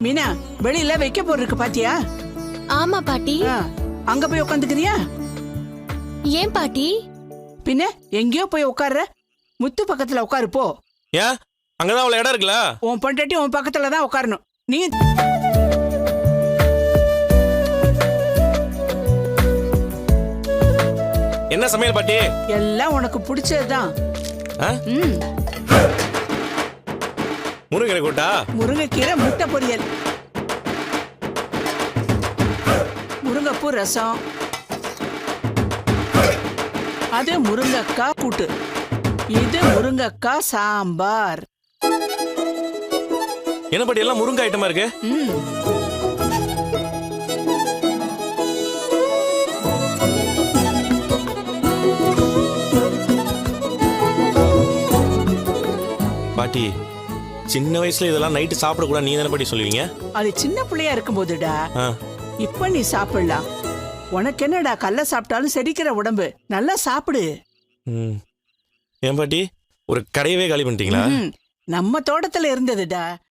மீனா வெளியில வைக்க இருக்கு பாத்தியா? ஆமா பாட்டி. அங்க போய் உட்காந்துக்கிறியா ஏன் பாட்டி? பின்ன எங்கேயோ போய் உட்கார்ற முத்து பக்கத்துல உட்காரு போ. ஏன் அங்கதான் அவ்வளவு இடம் இருக்குல்ல? உன் பொண்டாட்டி உன் பக்கத்துல தான் உட்காரணும் நீ என்ன சமையல் பாட்டி? எல்லாம் உனக்கு பிடிச்சதுதான். ஆ? ம். முருங்கரை கூட்டா முருங்கைக்கீரை முட்டை பொரியல். முருங்கைப்பூ ரசம். அது முருங்கக்காய் கூட்டு. இது முருங்கக்காய் சாம்பார். என்ன பாட்டி எல்லாம் முருங்கை ஐட்டமா இருக்கு? ம். பாட்டி சின்ன வயசுல இதெல்லாம் நைட்டு சாப்பிடக்கூடாது நீ தானே பாட்டி சொல்லுவீங்க? அது சின்ன பிள்ளையா இருக்கும்போதுடா. ஆ, இப்ப நீ சாப்பிடலாம். உனக்கு என்னடா கல்ல சாப்பிட்டாலும் செரிக்கிற உடம்பு. நல்லா சாப்பிடு. ம். ஏன் பாட்டி? ஒரு கடையவே காலி பண்ணிட்டீங்களா? நம்ம தோட்டத்துல இருந்ததுடா.